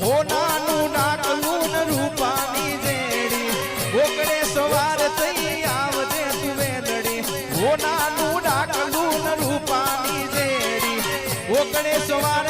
હોનાનું ડાકલું રૂપાની દેડી ઓકડે સવાર થઈ આવજે તુવે દડી હોનાનું ડાકલું રૂપાની દેડી ઓકડે સવાર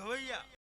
ગવૈયા